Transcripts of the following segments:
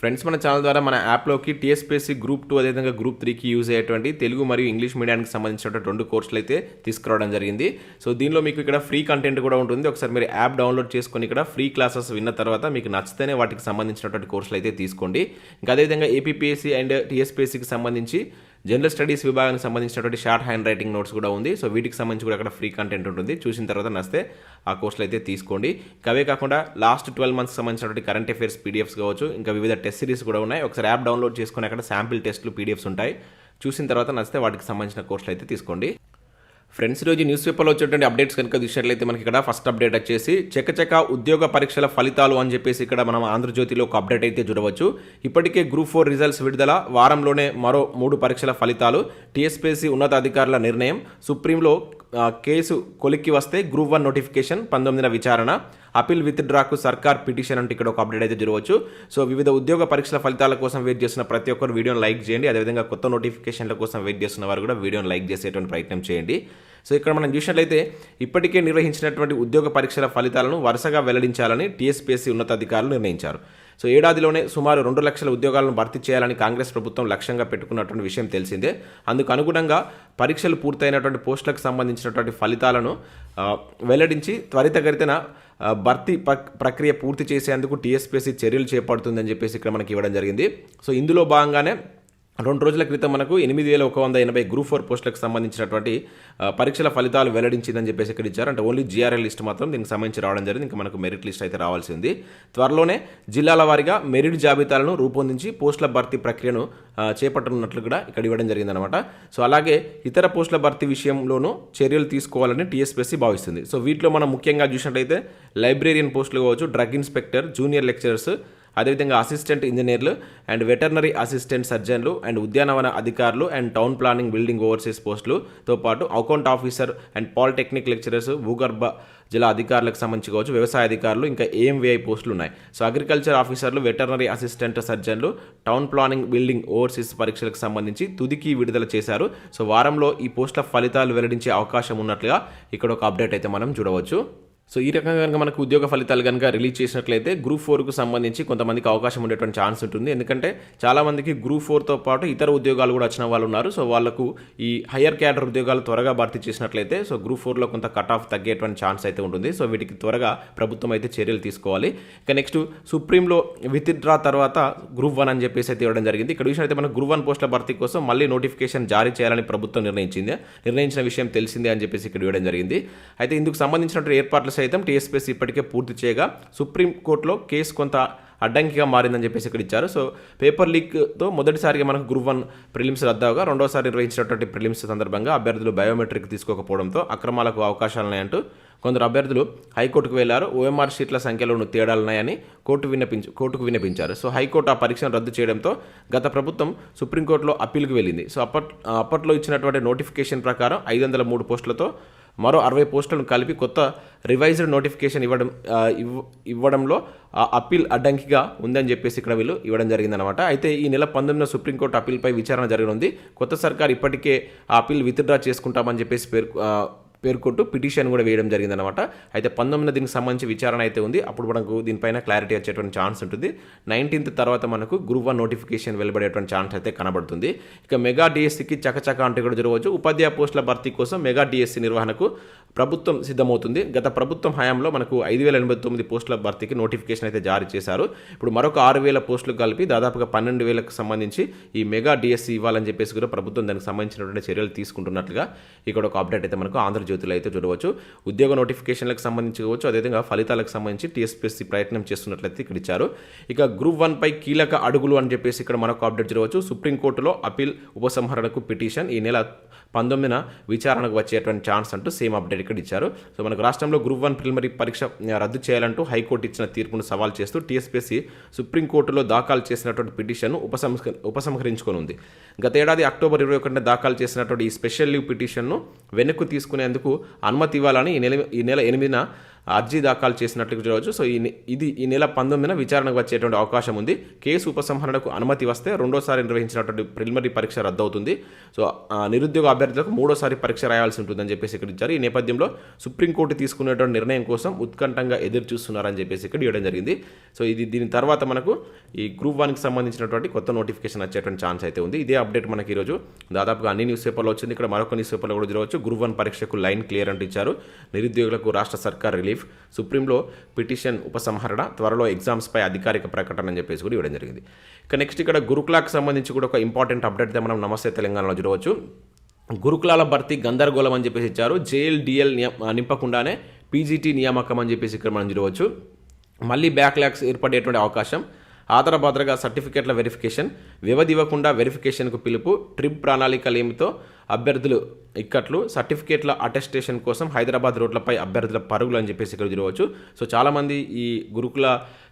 Friends మన channel ద్వారా మన యాప్లోకి టీఎస్పీఎస్సీ గ్రూప్ టూ అదేవిధంగా గ్రూప్ త్రీకి యూజ్ అయ్యేటువంటి తెలుగు మరియు ఇంగ్లీష్ మీడియానికి సంబంధించినటువంటి రెండు కోర్సులు అయితే తీసుకురావడం జరిగింది. సో దీనిలో మీకు ఇక్కడ ఫ్రీ కంటెంట్ కూడా ఉంటుంది. ఒకసారి మీరు యాప్ డౌన్లోడ్ చేసుకొని ఇక్కడ ఫ్రీ క్లాసెస్ విన్న తర్వాత మీకు నచ్చితేనే వాటికి సంబంధించినటువంటి కోర్సులు అయితే తీసుకోండి. ఇంకా అదేవిధంగా ఏపీఎస్సీ అండ్ టీఎస్పీఎస్సీకి సంబంధించి జనరల్ స్టడీస్ విభాగానికి సంబంధించినటువంటి షార్ట్ హ్యాండ్ రైటింగ్ నోట్స్ కూడా ఉంది. సో వీటికి సంబంధించి కూడా అక్కడ ఫ్రీ కంటెంట్ ఉంటుంది. చూసిన తర్వాత నస్తే ఆ కోర్సులు అయితే తీసుకోండి. అవే కాకుండా లాస్ట్ ట్వెల్వ్ మంత్స్ సంబంధించినటువంటి కరెంట్ అఫైర్స్ పీడిఎఫ్స్ కావచ్చు ఇంకా వివిధ టెస్ట్ సిరీస్ కూడా ఉన్నాయి. ఒకసారి యాప్ డౌన్లోడ్ చేసుకొని అక్కడ శాంపిల్ టెస్ట్లు పీడిఎఫ్స్ ఉంటాయి. చూసిన తర్వాత నచ్చితే వాటికి సంబంధించిన కోర్సులు అయితే తీసుకోండి. ఫ్రెండ్స్ రోజు న్యూస్ పేపర్లో వచ్చేటువంటి అప్డేట్స్ కనుక చూసినట్లయితే మనకి ఇక్కడ ఫస్ట్ అప్డేట్ వచ్చేసి చకచక ఉద్యోగ పరీక్షల ఫలితాలు అని చెప్పేసి ఇక్కడ మనం ఆంధ్రజ్యోతిలో ఒక అప్డేట్ అయితే చూడవచ్చు. ఇప్పటికే గ్రూప్ ఫోర్ రిజల్ట్స్ విడుదల వారంలోనే మరో మూడు పరీక్షల ఫలితాలు టీఎస్పీఎస్సీ ఉన్నతాధికారుల నిర్ణయం సుప్రీంలో కేసు కొలిక్కి వస్తే గ్రూప్ వన్ నోటిఫికేషన్ పంతొమ్మిదిన విచారణ. అపీల్ విత్ డ్రాకు సర్కార్ పిటిషన్ అంటే ఇక్కడ ఒక అప్డేట్ అయితే జరగవచ్చు. సో వివిధ ఉద్యోగ పరీక్షల ఫలితాల కోసం వెయిట్ చేస్తున్న ప్రతి ఒక్కరు వీడియోని లైక్ చేయండి. అదేవిధంగా కొత్త నోటిఫికేషన్ల కోసం వెయిట్ చేస్తున్న వారు కూడా వీడియోని లైక్ చేసేటువంటి ప్రయత్నం చేయండి. సో ఇక్కడ మనం చూసినట్లయితే ఇప్పటికే నిర్వహించినటువంటి ఉద్యోగ పరీక్షల ఫలితాలను వరుసగా వెల్లడించాలని టీఎస్పీఎస్సీ ఉన్నతాధికారులు నిర్ణయించారు. సో ఏడాదిలోనే సుమారు రెండు లక్షల ఉద్యోగాలను భర్తీ చేయాలని కాంగ్రెస్ ప్రభుత్వం లక్ష్యంగా పెట్టుకున్నటువంటి విషయం తెలిసిందే. అందుకు అనుగుణంగా పరీక్షలు పూర్తయినటువంటి పోస్టులకు సంబంధించినటువంటి ఫలితాలను వెల్లడించి త్వరితగతిన భర్తీ ప్రక్- ప్రక్రియ పూర్తి చేసేందుకు టీఎస్పీఎస్సీ చర్యలు చేపడుతుందని చెప్పేసి ఇక్కడ మనకి ఇవ్వడం జరిగింది. సో ఇందులో భాగంగానే రెండు రోజుల క్రితం మనకు ఎనిమిది వేల ఒక వంద ఎనభై గ్రూప్ ఫోర్ పోస్టులకు సంబంధించినటువంటి పరీక్షల ఫలితాలు వెల్లడించిందని చెప్పేసి ఇక్కడ ఇచ్చారు. అంటే ఓన్లీ జీఆర్ఎల్ లిస్ట్ మాత్రం దీనికి సంబంధించి రావడం జరిగింది. ఇంకా మనకు మెరిట్ లిస్ట్ అయితే రావాల్సి ఉంది. త్వరలోనే జిల్లాల వారీగా మెరిట్ జాబితాలను రూపొందించి పోస్టుల భర్తీ ప్రక్రియను చేపట్టనున్నట్లు కూడా ఇక్కడ ఇవ్వడం జరిగిందనమాట సో అలాగే ఇతర పోస్టుల భర్తీ విషయంలోనూ చర్యలు తీసుకోవాలని టీఎస్పీఎస్సీ భావిస్తుంది. సో వీటిలో మనం ముఖ్యంగా చూసినట్లయితే లైబ్రేరియన్ పోస్టులు కావచ్చు డ్రగ్ ఇన్స్పెక్టర్ జూనియర్ లెక్చరర్స్ అదేవిధంగా అసిస్టెంట్ ఇంజనీర్లు అండ్ వెటర్నరీ అసిస్టెంట్ సర్జన్లు అండ్ ఉద్యానవన అధికారులు and town planning building overseers పోస్టులతో పాటు account officer and polytechnic lecturers భూగర్భ జిల్లా అధికారులకు సంబంధించి కావచ్చు వ్యవసాయ అధికారులు ఇంకా ఏఎంవిఐ పోస్టులు ఉన్నాయి. సో అగ్రికల్చర్ ఆఫీసర్లు వెటర్నరీ అసిస్టెంట్ సర్జన్లు టౌన్ ప్లానింగ్ బిల్డింగ్ ఓవర్సీస్ పరీక్షలకు సంబంధించి తుదికి విడుదల చేశారు. సో వారంలో ఈ పోస్టుల ఫలితాలు వెల్లడించే అవకాశం ఉన్నట్లుగా ఇక్కడ ఒక అప్డేట్ అయితే మనం చూడవచ్చు. సో ఈ రకంగా కనుక మనకు ఉద్యోగ ఫలితాలు కనుక రిలీజ్ చేసినట్లయితే గ్రూప్ ఫోర్కు సంబంధించి కొంతమందికి అవకాశం ఉండేటువంటి ఛాన్స్ ఉంటుంది. ఎందుకంటే చాలామందికి గ్రూప్ ఫోర్తో పాటు ఇతర ఉద్యోగాలు కూడా వచ్చిన వాళ్ళు ఉన్నారు. సో వాళ్ళకు ఈ హయ్యర్ క్యాడర్ ఉద్యోగాలు త్వరగా భర్తీ చేసినట్లయితే సో గ్రూప్ ఫోర్లో కొంత కట్ ఆఫ్ తగ్గేటువంటి ఛాన్స్ అయితే ఉంటుంది. సో వీటికి త్వరగా ప్రభుత్వం అయితే చర్యలు తీసుకోవాలి. ఇక నెక్స్ట్ సుప్రీంలో విత్డ్రా తర్వాత గ్రూప్ వన్ అని చెప్పేసి అయితే ఇవ్వడం జరిగింది. ఇక్కడ విషయం అయితే మనకు గ్రూప్ వన్ పోస్టుల భర్తీ కోసం మళ్ళీ నోటిఫికేషన్ జారీ చేయాలని ప్రభుత్వం నిర్ణయించింది. నిర్ణయించిన విషయం తెలిసిందే అని చెప్పేసి ఇక్కడ ఇవ్వడం జరిగింది. అయితే ఇందుకు సంబంధించినటువంటి ఏర్పాట్లు సైతం టీఎస్పీఎస్సీ ఇప్పటికే పూర్తి చేయగా సుప్రీంకోర్టులో కేసు కొంత అడ్డంకిగా మారిందని చెప్పేసి ఇక్కడ ఇచ్చారు. సో పేపర్ లీక్తో మొదటిసారిగా మనకు గ్రూప్ వన్ ప్రిలిమ్స్ రద్దవగా రెండోసారి నిర్వహించినటువంటి ప్రిలిమ్స్ సందర్భంగా అభ్యర్థులు బయోమెట్రిక్ తీసుకోకపోవడంతో అక్రమాలకు అవకాశాలున్నాయంటూ కొందరు అభ్యర్థులు హైకోర్టుకు వెళ్ళారు. ఓఎంఆర్ షీట్ల సంఖ్యలోను తేడాలున్నాయని కోర్టు విన్నపించు కోర్టుకు విన్నపించారు. సో హైకోర్టు ఆ పరీక్షను రద్దు చేయడంతో గత ప్రభుత్వం సుప్రీంకోర్టులో అప్పీల్కి వెళ్ళింది. సో అప్పట్ అప్పట్లో ఇచ్చినటువంటి నోటిఫికేషన్ ప్రకారం ఐదు వందల మూడు పోస్టులతో మరో అరవై పోస్టులను కలిపి కొత్త రివైజ్డ్ నోటిఫికేషన్ ఇవ్వడం ఇవ్వ ఇవ్వడంలో అప్పీల్ అడ్డంకిగా ఉందని చెప్పేసి ఇక్కడ వీళ్ళు ఇవ్వడం జరిగిందనమాట అయితే ఈ నెల పంతొమ్మిదిన సుప్రీంకోర్టు అప్పీల్పై విచారణ జరగనుంది కొత్త సర్కార్ ఇప్పటికే ఆ అప్పీల్ విత్డ్రా చేసుకుంటామని చెప్పేసి పేర్కొ పేర్కొంటూ పిటిషన్ కూడా వేయడం జరిగిందనమాట అయితే పంతొమ్మిది దీనికి సంబంధించి విచారణ అయితే ఉంది. అప్పుడు మనకు దీనిపైన క్లారిటీ వచ్చేటువంటి ఛాన్స్ ఉంటుంది. నైన్టీన్త్ తర్వాత మనకు గ్రూప్ వన్ నోటిఫికేషన్ వెలువడేటువంటి ఛాన్స్ అయితే కనబడుతుంది. ఇక మెగా డిఎస్సికి చకచక అంటే కూడా జరగవచ్చు. ఉపాధ్యాయ పోస్టుల భర్తీ కోసం మెగా డిఎస్సి నిర్వహణకు ప్రభుత్వం సిద్ధమవుతుంది. గత ప్రభుత్వం హయాంలో మనకు ఐదు వేల ఎనభై తొమ్మిది పోస్టుల భర్తీకి నోటిఫికేషన్ అయితే జారీ చేశారు. ఇప్పుడు మరొక ఆరు వేల పోస్టులు కలిపి దాదాపుగా పన్నెండు వేలకు సంబంధించి ఈ మెగా డిఎస్సి ఇవ్వాలని చెప్పేసి కూడా ప్రభుత్వం దానికి సంబంధించినటువంటి చర్యలు తీసుకుంటున్నట్లుగా ఇక్కడ ఒక అప్డేట్ అయితే మనకు ఆంధ్ర ఆంధ్రజ్యోతిలో అయితే చూడవచ్చు. ఉద్యోగ నోటిఫికేషన్లకు సంబంధించి కావచ్చు అదేవిధంగా ఫలితాలకు సంబంధించి టీఎస్పీఎస్సీ ప్రయత్నం చేస్తున్నట్లయితే ఇక్కడ ఇచ్చారు. ఇక గ్రూప్ వన్ పై కీలక అడుగులు అని చెప్పేసి ఇక్కడ మనకు అప్డేట్ చూడవచ్చు. సుప్రీంకోర్టులో అపీల్ ఉపసంహరణకు పిటిషన్. ఈ నెల పంతొమ్మిదిన విచారణకు వచ్చేటువంటి ఛాన్స్ అంటూ సేమ్ అప్డేట్ ఇక్కడ ఇచ్చారు. సో మనకు రాష్ట్రంలో గ్రూప్ వన్ ప్రిలిమరీ పరీక్ష రద్దు చేయాలంటూ హైకోర్టు ఇచ్చిన తీర్పును సవాల్ చేస్తూ టీఎస్పీసీ సుప్రీంకోర్టులో దాఖలు చేసినటువంటి పిటిషన్ను ఉపసంహ ఉపసంహరించుకొని ఉంది గతేడాది అక్టోబర్ ఇరవై ఒకటిన దాఖలు చేసినటువంటి ఈ స్పెషల్ లీవ్ పిటిషన్ను వెనక్కు తీసుకునేందుకు అనుమతి ఇవ్వాలని ఈ నెల ఈ నెల ఎనిమిదిన అర్జీ దాఖలు చేసినట్లు చూడవచ్చు. సో ఈ ఇది ఈ నెల పంతొమ్మిదిన విచారణకు వచ్చేటువంటి అవకాశం ఉంది. కేసు ఉపసంహరణకు అనుమతి వస్తే రెండోసారి నిర్వహించినటువంటి ప్రిలిమరీ పరీక్ష రద్దవుతుంది. సో ఆ, నిరుద్యోగ అభ్యర్థులకు మూడోసారి పరీక్ష రాయాల్సి ఉంటుందని చెప్పేసి ఇక్కడ ఇచ్చారు. ఈ నేపథ్యంలో సుప్రీంకోర్టు తీసుకునేటువంటి నిర్ణయం కోసం ఉత్కంఠంగా ఎదురు చూస్తున్నారని చెప్పేసి ఇక్కడ ఇవ్వడం జరిగింది. సో ఇది దీని తర్వాత మనకు ఈ గ్రూప్ వన్కి సంబంధించినటువంటి కొత్త నోటిఫికేషన్ వచ్చేటువంటి ఛాన్స్ అయితే ఉంది. ఇదే అప్డేట్ మనకి ఈరోజు దాదాపుగా అన్ని న్యూస్ పేపర్లో వచ్చింది. ఇక్కడ మరొక న్యూస్ పేపర్లో కూడా చూడవచ్చు. గ్రూప్ వన్ పరీక్షకు లైన్ క్లియర్ అంటూ ఇచ్చారు. నిరుద్యోగులకు రాష్ట్ర సర్కార్ రిలీఫ్. సుప్రీంలో పిటిషన్ ఉపసంహరణ త్వరలో ఎగ్జామ్స్పై అధికారిక ప్రకటన అని చెప్పేసి కూడా ఇవ్వడం జరిగింది. ఇక నెక్స్ట్ ఇక్కడ గురుకులాకు సంబంధించి కూడా ఒక ఇంపార్టెంట్ అప్డేట్ మనం నమస్తే తెలంగాణలో చూడవచ్చు. గురుకులాల భర్తీ గందరగోళం అని చెప్పేసి ఇచ్చారు. జేఎల్ డిఎల్ నింపకుండానే పీజీటీ నియామకం అని చెప్పేసి ఇక్కడ మనం చూడవచ్చు. మళ్ళీ బ్యాక్లాగ్స్ ఏర్పడేటువంటి అవకాశం. ఆధారభద్రగా సర్టిఫికేట్ల వెరిఫికేషన్ వ్యవధి ఇవ్వకుండా వెరిఫికేషన్కు పిలుపు ట్రిప్ ప్రణాళికలేమితో అభ్యర్థులు ఇక్కట్లు సర్టిఫికేట్ల అటెస్టేషన్ కోసం హైదరాబాద్ రోడ్లపై అభ్యర్థుల పరుగులు అని చెప్పేసి ఇక్కడ చూడవచ్చు. సో చాలామంది ఈ గురుకుల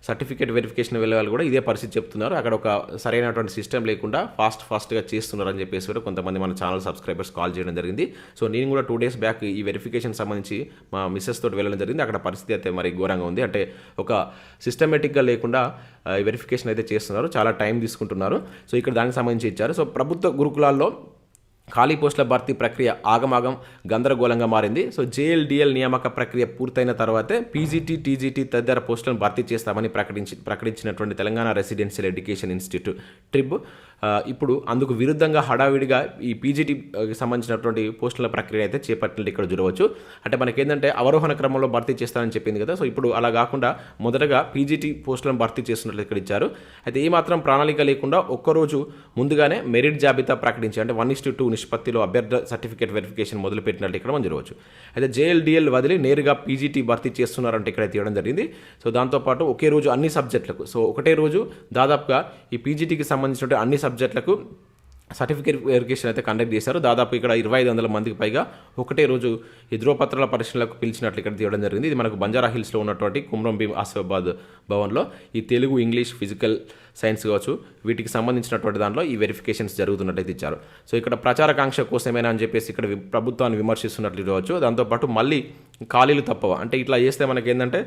సర్టిఫికేట్ వెరిఫికేషన్ వెళ్ళే వాళ్ళు కూడా ఇదే పరిస్థితి చెప్తున్నారు. అక్కడ ఒక సరైనటువంటి సిస్టమ్ లేకుండా ఫాస్ట్ ఫాస్ట్గా చేస్తున్నారు అని చెప్పేసి కూడా కొంతమంది మన ఛానల్ సబ్స్క్రైబర్స్ కాల్ చేయడం జరిగింది. సో నేను కూడా టూ డేస్ బ్యాక్ ఈ వెరిఫికేషన్ సంబంధించి మా మిస్సెస్ తోటి వెళ్ళడం జరిగింది. అక్కడ పరిస్థితి అయితే మరి ఘోరంగా ఉంది. అంటే ఒక సిస్టమేటిక్గా లేకుండా వెరిఫికేషన్ అయితే చేస్తున్నారు. చాలా టైం తీసుకుంటున్నారు. సో ఇక్కడ దానికి సంబంధించి ఇచ్చారు. సో ప్రభుత్వ గురుకులాల్లో ఖాళీ పోస్టుల భర్తీ ప్రక్రియ ఆగమాగం గందరగోళంగా మారింది. సో జేఎల్డిఎల్ నియామక ప్రక్రియ పూర్తయిన తర్వాతే పీజీటీ టీజీటీ తదితర పోస్టులను భర్తీ చేస్తామని ప్రకటించి ప్రకటించినటువంటి తెలంగాణ రెసిడెన్షియల్ ఎడ్యుకేషన్ ఇన్స్టిట్యూట్ ట్రిబ్. ఇప్పుడు అందుకు విరుద్ధంగా హడావిడిగా ఈ పీజీటీకి సంబంధించినటువంటి పోస్టుల ప్రక్రియ అయితే చేపట్టినట్టు ఇక్కడ చూడవచ్చు. అంటే మనకి ఏంటంటే అవరోహణ క్రమంలో భర్తీ చేస్తానని చెప్పింది కదా. సో ఇప్పుడు అలా కాకుండా మొదటగా పీజీటీ పోస్టులను భర్తీ చేస్తున్నట్లు ఇక్కడ ఇచ్చారు. అయితే ఏమాత్రం ప్రణాళిక లేకుండా ఒక్కరోజు ముందుగానే మెరిట్ జాబితా ప్రకటించి అంటే వన్ ఇస్టు టూ నిష్పత్తిలో అభ్యర్థి సర్టిఫికేట్ వెరిఫికేషన్ మొదలుపెట్టినట్టు ఇక్కడ మనం చూడవచ్చు. అయితే జేఎల్డిఎల్ వదిలి నేరుగా పీజీటీ భర్తీ చేస్తున్నారంటే ఇక్కడ తీయడం జరిగింది. సో దాంతోపాటు ఒకే రోజు అన్ని సబ్జెక్టులకు సో ఒకటే రోజు దాదాపుగా ఈ పీజీటీకి సంబంధించినటువంటి అన్ని సబ్జెక్టులకు సర్టిఫికేట్ వెరిఫికేషన్ అయితే కండక్ట్ చేశారు. దాదాపు ఇక్కడ ఇరవై ఐదు వందల మందికి పైగా ఒకటే రోజు ఈ ధ్రువపత్రాల పరిశీలనకు పిలిచినట్లు ఇక్కడ తీయడం జరిగింది. ఇది మనకు బంజారా హిల్స్లో ఉన్నటువంటి కుమ్రం భీమ్ ఆసిఫాబాద్ భవన్లో ఈ తెలుగు ఇంగ్లీష్ ఫిజికల్ సైన్స్ కావచ్చు వీటికి సంబంధించినటువంటి దాంట్లో ఈ వెరిఫికేషన్స్ జరుగుతున్నట్టయితే ఇచ్చారు. సో ఇక్కడ ప్రచారకాంక్ష కోసమేనా అని చెప్పేసి ఇక్కడ ప్రభుత్వాన్ని విమర్శిస్తున్నట్లు చూడవచ్చు దాంతోపాటు మళ్ళీ ఖాళీలు తప్పవ? అంటే ఇట్లా చేస్తే మనకి ఏంటంటే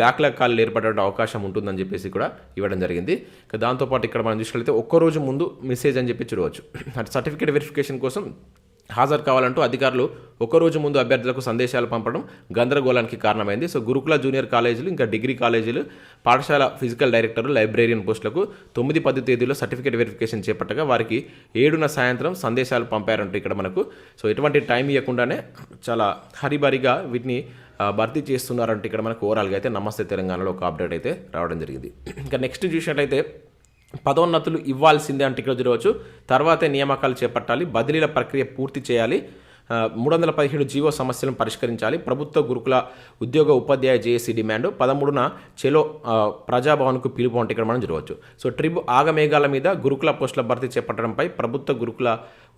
బ్యాక్లాగ్ కాల్ ఏర్పడే అవకాశం ఉంటుందని చెప్పేసి కూడా ఇవ్వడం జరిగింది. ఇక దాంతోపాటు ఇక్కడ మనం చూసుకెళ్తే ఒక్క రోజు ముందు మెసేజ్ అని చెప్పి చూడవచ్చు. అంటే సర్టిఫికేట్ వెరిఫికేషన్ కోసం హాజరు కావాలంటూ అధికారులు ఒకరోజు ముందు అభ్యర్థులకు సందేశాలు పంపడం గందరగోళానికి కారణమైంది. సో గురుకుల జూనియర్ కాలేజీలు ఇంకా డిగ్రీ కాలేజీలు పాఠశాల ఫిజికల్ డైరెక్టర్లు లైబ్రేరియన్ పోస్టులకు తొమ్మిది పది తేదీలో సర్టిఫికేట్ వెరిఫికేషన్ చేపట్టగా వారికి ఏడున సాయంత్రం సందేశాలు పంపారంటూ ఇక్కడ మనకు. సో ఎటువంటి టైం ఇవ్వకుండానే చాలా హరిబరిగా వీటిని భర్తీ చేస్తున్నారంటే ఇక్కడ మనకు ఓవరాల్గా అయితే నమస్తే తెలంగాణలో ఒక అప్డేట్ అయితే రావడం జరిగింది. ఇంకా నెక్స్ట్ చూసినట్టయితే పదోన్నతులు ఇవ్వాల్సిందే అంటే ఇక్కడ చూడవచ్చు. తర్వాతే నియామకాలు చేపట్టాలి బదిలీల ప్రక్రియ పూర్తి చేయాలి మూడు వందల పదిహేడు జీవో సమస్యలను పరిష్కరించాలి ప్రభుత్వ గురుకుల ఉద్యోగ ఉపాధ్యాయ జేఏసీ డిమాండ్ పదమూడున చెలో ప్రజాభవన్కు పిలుపు అంటే ఇక్కడ మనం చూడవచ్చు. సో ట్రిబ్ ఆగమేఘాల మీద గురుకుల పోస్టుల భర్తీ చేపట్టడంపై ప్రభుత్వ గురుకుల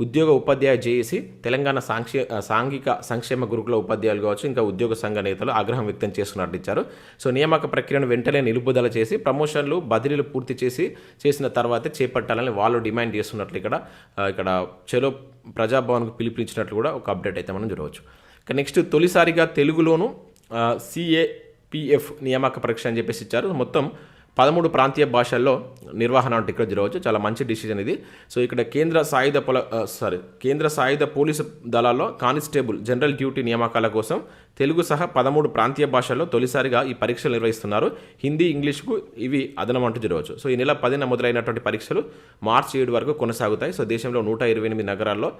ఉద్యోగ ఉపాధ్యాయ జేఏసీ తెలంగాణ సాంక్షే సాంఘిక సంక్షేమ గురుకుల ఉపాధ్యాయులు కావచ్చు ఇంకా ఉద్యోగ సంఘ నేతలు ఆగ్రహం వ్యక్తం చేస్తున్నట్టు ఇచ్చారు. సో నియామక ప్రక్రియను వెంటనే నిలుపుదల చేసి ప్రమోషన్లు బదిలీలు పూర్తి చేసి చేసిన తర్వాతే చేపట్టాలని వాళ్ళు డిమాండ్ చేస్తున్నట్లు ఇక్కడ ఇక్కడ చెలో ప్రజాభవన్కు పిలుపునిచ్చినట్లు కూడా ఒక అప్డేట్ అయితే మనం చూడవచ్చు. ఇక నెక్స్ట్ తొలిసారిగా తెలుగులోను సిఏపిఎఫ్ నియామక పరీక్ష అని చెప్పేసి ఇచ్చారు. మొత్తం పదమూడు ప్రాంతీయ భాషల్లో నిర్వహణ అంటే ఇక్కడ జరగవచ్చు. చాలా మంచి డిసిజన్ ఇది. సో ఇక్కడ కేంద్ర సాయుధ పొల సారీ కేంద్ర సాయుధ పోలీసు దళాల్లో కానిస్టేబుల్ జనరల్ డ్యూటీ నియామకాల కోసం తెలుగు సహా పదమూడు ప్రాంతీయ భాషల్లో తొలిసారిగా ఈ పరీక్షలు నిర్వహిస్తున్నారు. హిందీ ఇంగ్లీష్కు ఇవి అదనం అంటూ జరగవచ్చు. సో ఈ నెల పదిన మొదలైనటువంటి పరీక్షలు మార్చి ఏడు వరకు కొనసాగుతాయి. సో దేశంలో నూట ఇరవై ఎనిమిది నగరాల్లో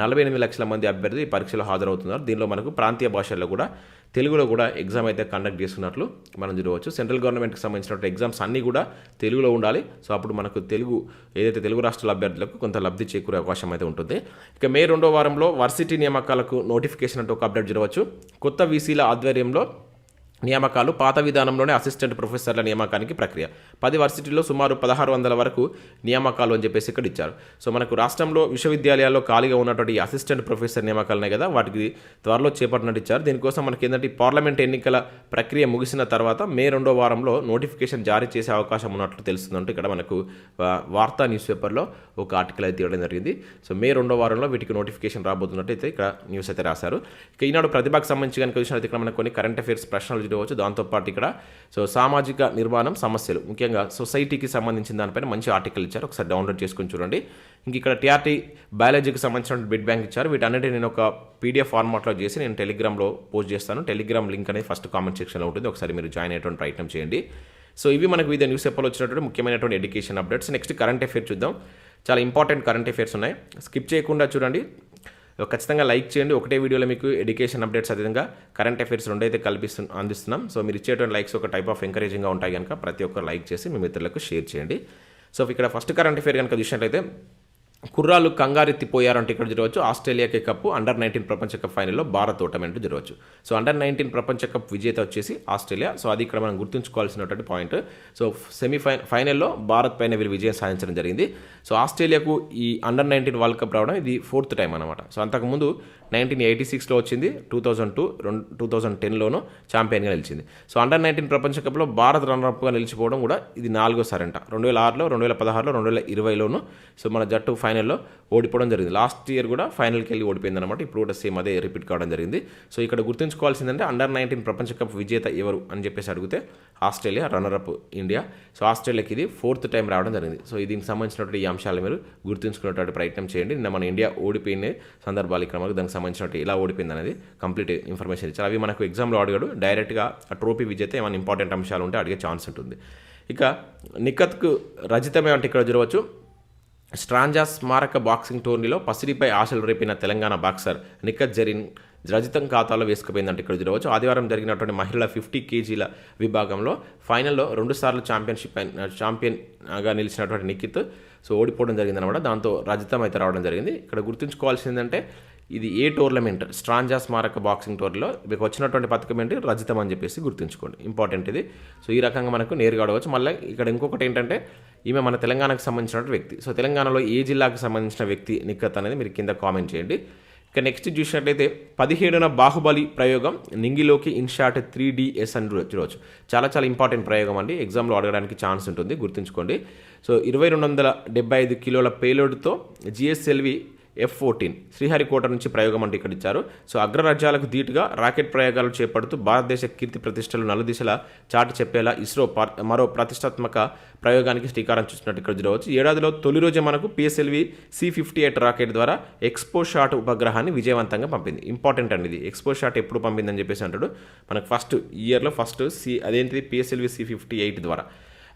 నలభై ఎనిమిది లక్షల మంది అభ్యర్థి ఈ పరీక్షలో హాజరవుతున్నారు. దీనిలో మనకు ప్రాంతీయ భాషల్లో కూడా తెలుగులో కూడా ఎగ్జామ్ అయితే కండక్ట్ చేస్తున్నట్లు మనం చూడవచ్చు. సెంట్రల్ గవర్నమెంట్కి సంబంధించినటువంటి ఎగ్జామ్స్ అన్నీ కూడా తెలుగులో ఉండాలి. సో అప్పుడు మనకు తెలుగు ఏదైతే తెలుగు రాష్ట్రాల అభ్యర్థులకు కొంత లబ్ధి చేకూరే అవకాశం అయితే ఉంటుంది. ఇక మే రెండో వారంలో వర్సిటీ నియామకాలకు నోటిఫికేషన్ అంటూ ఒక అప్డేట్ చూడవచ్చు. కొత్త వీసీల ఆధ్వర్యంలో నియామకాలు పాత విధానంలోనే అసిస్టెంట్ ప్రొఫెసర్ల నియామకానికి ప్రక్రియ. పది వర్సిటీల్లో సుమారు పదహారు వందల వరకు నియామకాలు అని చెప్పేసి ఇక్కడ ఇచ్చారు. సో మనకు రాష్ట్రంలో విశ్వవిద్యాలయాల్లో ఖాళీగా ఉన్నటువంటి అసిస్టెంట్ ప్రొఫెసర్ నియామకాలనే కదా? వాటికి త్వరలో చేపట్టినట్టు ఇచ్చారు. దీనికోసం మనకి ఏంటంటే పార్లమెంట్ ఎన్నికల ప్రక్రియ ముగిసిన తర్వాత మే రెండో వారంలో నోటిఫికేషన్ జారీ చేసే అవకాశం ఉన్నట్లు తెలుస్తుందంటూ ఇక్కడ మనకు వార్తా న్యూస్ పేపర్లో ఒక ఆర్టికల్ అయితే ఇవ్వడం జరిగింది. సో మే రెండో వారంలో వీటికి నోటిఫికేషన్ రాబోతున్నట్టు అయితే ఇక్కడ న్యూస్ అయితే రాశారు. ఇక ఈనాడు ప్రతిభకు సంబంధించి కనుక చూసినట్టు ఇక్కడ మనకు కొన్ని కరెంట్ అఫైర్స్ ప్రశ్నలు చూడవచ్చు దాంతోపాటు ఇక్కడ సో సామాజిక నిర్మాణం సమస్యలు ముఖ్యంగా సొసైటీకి సంబంధించిన దానిపైన మంచి ఆర్టికల్ ఇచ్చారు. ఒకసారి డౌన్లోడ్ చేసుకొని చూడండి. ఇంక ఇక్కడ టీఆర్టీ బయాలజీకి సంబంధించిన బిడ్ బ్యాంక్ ఇచ్చారు. వీటన్నిటి నేను ఒక పీడిఎఫ్ ఫార్మాట్లో చేసి నేను టెలిగ్రామ్లో పోస్ట్ చేస్తాను. టెలిగ్రామ్ లింక్ అనేది ఫస్ట్ కామెంట్ సెక్షన్లో ఉంటుంది. ఒకసారి మీరు జాయిన్ అయ్యేటువంటి ప్రయత్నం చేయండి. సో ఇవి మనకు వివిధ న్యూస్ పేపర్లో వచ్చినటువంటి ముఖ్యమైనటువంటి education updates. Next current affair చూద్దాం. చాలా ఇంపార్టెంట్ కరెంట్ అఫేర్స్ ఉన్నాయి. స్కిప్ చేయకుండా చూడండి. ఖచ్చితంగా లైక్ చేయండి. ఒకటే వీడియోలో మీకు ఎడ్యుకేషన్ అప్డేట్స్ అదేవిధంగా కరెంట్ అఫైర్స్ రెండైతే కల్పిస్తు అందిస్తున్నాం. సో మీరు ఇచ్చేటువంటి లైక్స్ ఒక టైప్ ఆఫ్ ఎంకరేజింగ్గా ఉంటాయి కనుక ప్రతి ఒక్కరు లైక్ చేసి మీ మిత్రులకు షేర్ చేయండి. సో ఇక్కడ ఫస్ట్ కరెంట్ అఫేర్ కనుక చూసినట్లయితే కుర్రాలు కంగారెత్తిపోయారంటే ఇక్కడ జరగవచ్చు. ఆస్ట్రేలియాకే కప్ అండర్ నైన్టీన్ ప్రపంచ కప్ ఫైనల్లో భారత్ ఓటమెంట్ జరగవచ్చు. సో అండర్ నైన్టీన్ ప్రపంచ కప్ విజేత వచ్చేసి ఆస్ట్రేలియా. సో అది ఇక్కడ మనం గుర్తుంచుకోవాల్సినటువంటి పాయింట్ సో సెమీఫై ఫైనల్లో భారత్ పైన వీళ్ళు విజయం సాధించడం జరిగింది. సో ఆస్ట్రేలియాకు ఈ అండర్ నైన్టీన్ వరల్డ్ కప్ రావడం ఇది ఫోర్త్ టైం అనమాట సో అంతకుముందు నైన్టీన్ ఎయిటీ సిక్స్లో వచ్చింది టూ థౌజండ్ టూ రెండు టూ థౌజండ్ టెన్లోనూ ఛాంపియన్గా నిలిచింది. సో అండర్ నైన్టీన్ ప్రపంచ కప్లో భారత్ రన్నర్అప్గా నిలిచిపోవడం కూడా ఇది నాలుగోసారి అంట రెండు వేల ఆరులో రెండు వేల పదహారులో రెండు వేల ఇరవైలోను సో మన జట్టు ఫైనల్లో ఓడిపోవడం జరిగింది. లాస్ట్ ఇయర్ కూడా ఫైనల్కి వెళ్ళి ఓడిపోయింది అనమాట ఇప్పుడు కూడా సేమ్ అదే రిపీట్ కావడం జరిగింది. సో ఇక్కడ గుర్తుంచుకోవాల్సిందంటే అండర్ నైన్టీన్ ప్రపంచ కప్ విజేత ఎవరు అని చెప్పేసి అడిగితే Australia runner up India. So ఆస్ట్రేలియాకి ఇది ఫోర్త్ టైం రావడం జరిగింది. సో దీనికి సంబంధించినటువంటి ఈ అంశాలు మీరు గుర్తుంచుకునేటువంటి ప్రయత్నం చేయండి. నిన్న మన ఇండియా ఓడిపోయిన సందర్భాలు ఇక్కడ మనకు దానికి సంబంధించినట్టు ఇలా ఓడిపోయింది అనేది కంప్లీట్ ఇన్ఫర్మేషన్ ఇచ్చారు. అవి మనకు ఎగ్జామ్లో అడిగాడు. డైరెక్ట్గా ఆ ట్రోఫీ విజేత ఏమైనా ఇంపార్టెంట్ అంశాలు ఉంటే అడిగే ఛాన్స్ ఉంటుంది. ఇక నిఖత్కు రజితమే అంటే ఇక్కడ చూడవచ్చు. స్ట్రాంజా స్మారక బాక్సింగ్ టోర్నీలో పసిడిపై ఆశలు రేపిన తెలంగాణ బాక్సర్ నిఖత్ జరీన్ రజితం ఖాతాలో వేసుకుపోయిందంటే ఇక్కడ చూడవచ్చు. ఆదివారం జరిగినటువంటి మహిళల ఫిఫ్టీ కేజీల విభాగంలో ఫైనల్లో రెండుసార్లు ఛాంపియన్షిప్ ఛాంపియన్గా నిలిచినటువంటి నిఖిత్. సో ఓడిపోవడం జరిగిందనమాట దాంతో రజితం అయితే రావడం జరిగింది. ఇక్కడ గుర్తుంచుకోవాల్సిందంటే ఇది ఏ టోర్నమెంట్? స్ట్రాంజా స్మారక బాక్సింగ్ టోర్లో మీకు వచ్చినటువంటి పథకం ఏంటి? రజితం అని చెప్పేసి గుర్తుంచుకోండి. ఇంపార్టెంట్ ఇది. సో ఈ రకంగా మనకు నేరుగా అడగవచ్చు మళ్ళీ ఇక్కడ ఇంకొకటి ఏంటంటే ఈమె మన తెలంగాణకు సంబంధించిన వ్యక్తి. సో తెలంగాణలో ఏ జిల్లాకు సంబంధించిన వ్యక్తి నిక్కత్ అనేది మీరు కింద కామెంట్ చేయండి. ఇక నెక్స్ట్ చూసినట్లయితే పదిహేడున బాహుబలి ప్రయోగం నింగిలోకి ఇన్షాట్ త్రీ డిఎస్ అని చూడవచ్చు. చాలా చాలా ఇంపార్టెంట్ ప్రయోగం అండి. ఎగ్జామ్లో అడగడానికి ఛాన్స్ ఉంటుంది. గుర్తుంచుకోండి. సో ఇరవై రెండు వందల డెబ్బై ఐదు కిలోల పేలోడ్తో జిఎస్ఎల్వి ఎఫ్ ఫోర్టీన్ శ్రీహరికోట నుంచి ప్రయోగం అంటే ఇక్కడ ఇచ్చారు సో అగ్రరాజ్యాలకు ధీటుగా రాకెట్ ప్రయోగాలు చేపడుతూ భారతదేశ కీర్తి ప్రతిష్టలు నలుదిశలా చాటి చెప్పేలా ఇస్రో మరో ప్రతిష్టాత్మక ప్రయోగానికి శ్రీకారం చూసినట్టు ఇక్కడ చూడవచ్చు ఏడాదిలో తొలి రోజే మనకు PSLV C fifty eight rocket ద్వారా ఎక్స్పో షాట్ ఉపగ్రహాన్ని విజయవంతంగా పంపింది. ఇంపార్టెంట్ అండి ఇది. ఎక్స్పో షాట్ ఎప్పుడు పంపిందని చెప్పేసి అంటాడు. మనకు ఫస్ట్ ఇయర్లో ఫస్ట్ సి అదేంటిది? పిఎస్ఎల్వి సి ఫిఫ్టీ ఎయిట్ ద్వారా.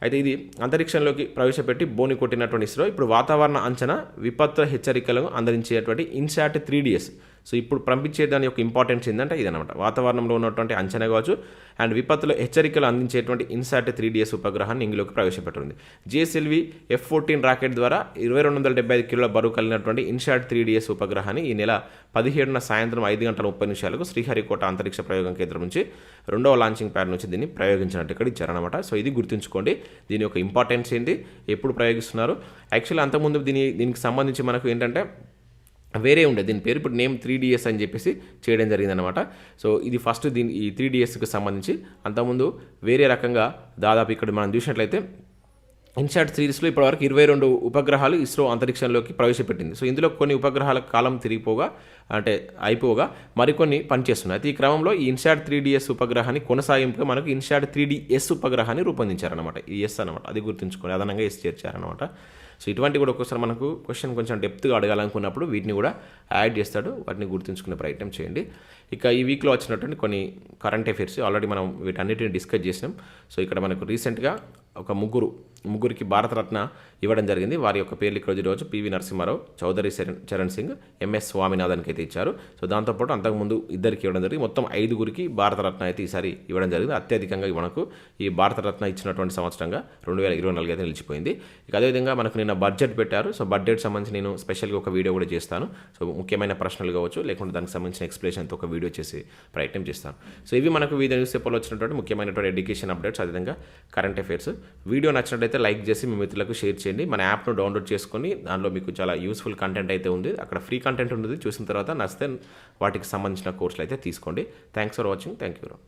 అయితే ఇది అంతరిక్షంలోకి ప్రవేశపెట్టి బోని కొట్టినటువంటి ఇస్రో ఇప్పుడు వాతావరణ అంచనా విపత్తుల హెచ్చరికలను అందరించేటువంటి ఇన్సాట్ త్రీ డిఎస్. సో ఇప్పుడు పంపించే దాని యొక్క ఇంపార్టెన్స్ ఏంటంటే ఇదనమాట వాతావరణంలో ఉన్నటువంటి అంచనా కావచ్చు అండ్ విపత్తుల హెచ్చరికలు అందించేటువంటి ఇన్సాట్ త్రీ డిఎస్ ఉపగ్రహాన్ని ఇంగ్లోకి ప్రవేశపెట్టింది. జిఎస్ఎల్వి ఎఫ్ ఫోర్టీన్ రాకెట్ ద్వారా ఇరవై రెండు వందల డెబ్బై ఐదు కిలోల బరువు కలిగినటువంటి ఇన్సాట్ త్రీ డిఎస్ ఉపగ్రహాన్ని ఈ నెల పదిహేడున సాయంత్రం ఐదు గంటల ముప్పై నిమిషాలకు శ్రీహరికోట అంతరిక్ష ప్రయోగం కేంద్రం నుంచి రెండవ లాంచింగ్ ప్యాడ్ నుంచి దీన్ని ప్రయోగించినట్టు ఇక్కడ ఇచ్చారనమాట సో ఇది గుర్తుంచుకోండి దీని యొక్క ఇంపార్టెన్స్ ఏంటి ఎప్పుడు ప్రయోగిస్తున్నారు? యాక్చువల్లీ అంతకుముందు దీని దీనికి సంబంధించి మనకు ఏంటంటే వేరే ఉండే దీని పేరు ఇప్పుడు నేమ్ త్రీ డిఎస్ అని చెప్పేసి చేయడం జరిగిందనమాట సో ఇది ఫస్ట్ దీని ఈ త్రీ డిఎస్కి సంబంధించి. అంతకుముందు వేరే రకంగా దాదాపు ఇక్కడ మనం చూసినట్లయితే ఇన్సాట్ సిరీస్లో ఇప్పటివరకు ఇరవై రెండు ఉపగ్రహాలు ఇస్రో అంతరిక్షంలోకి ప్రవేశపెట్టింది. సో ఇందులో కొన్ని ఉపగ్రహాల కాలం తిరిగిపోగా అంటే అయిపోగా మరికొన్ని పనిచేస్తున్నాయి. అయితే ఈ క్రమంలో ఈ ఇన్సాట్ త్రీ డిఎస్ ఉపగ్రహాన్ని కొనసాగింపుగా మనకు ఇన్సాట్ త్రీ డిఎస్ ఉపగ్రహాన్ని రూపొందించారనమాట ఈ ఎస్ అనమాట అది గుర్తుంచుకోండి అదనంగా ఎస్ చేర్చారనమాట సో ఇటువంటి కూడా ఒక్కోసారి మనకు క్వశ్చన్ కొంచెం డెప్త్గా అడగాలనుకున్నప్పుడు వీటిని కూడా యాడ్ చేస్తాడు. వాటిని గుర్తుంచుకునే ప్రయత్నం చేయండి. ఇక ఈ వీక్లో వచ్చినటువంటి కొన్ని కరెంట్ అఫైర్స్ ఆల్రెడీ మనం వీటన్నిటిని డిస్కస్ చేసినాం. సో ఇక్కడ మనకు రీసెంట్గా ఒక ముగ్గురు ముగ్గురికి భారతరత్న ఇవ్వడం జరిగింది. వారి యొక్క పేర్లు ఇక్కడ రోజు పివి నరసింహారావు చౌదరి చరణ్ సింగ్ ఎంఎస్ స్వామినాథన్కి అయితే ఇచ్చారు. సో దాంతోపాటు అంతకుముందు ఇద్దరికి ఇవ్వడం జరిగింది. మొత్తం ఐదుగురికి భారతరత్న అయితే ఈసారి ఇవ్వడం జరిగింది. అత్యధికంగా మనకు ఈ భారతరత్న ఇచ్చినటువంటి సంవత్సరంగా రెండు వేల ఇరవై నాలుగు అయితే నిలిచిపోయింది. ఇక అదేవిధంగా మనకు నిన్న బడ్జెట్ పెట్టారు. సో బడ్జెట్ సంబంధించి నేను స్పెషల్గా ఒక వీడియో కూడా చేస్తాను. సో ముఖ్యమైన ప్రశ్నలు కావచ్చు లేకుంటే దానికి సంబంధించిన ఎక్స్ప్లెనేషన్తో ఒక వీడియో చేసి ప్రయత్నం చేస్తాను. సో ఇవి మనకు వివిధ న్యూస్ పేపర్లో వచ్చినటువంటి ముఖ్యమైనటువంటి ఎడ్యుకేషన్ అప్డేట్స్ అదేవిధంగా కరెంట్ అఫైర్స్. వీడియో నచ్చినట్లయితే లైక్ చేసి మీ మిత్రులకు షేర్ చేయండి మన యాప్ను డౌన్లోడ్ చేసుకొని దానిలో మీకు చాలా యూస్ఫుల్ కంటెంట్ అయితే ఉంది. అక్కడ ఫ్రీ కంటెంట్ ఉంటుంది. చూసిన తర్వాత నచ్చితే వాటికి సంబంధించిన కోర్సులు అయితే తీసుకోండి. Thanks for watching thank you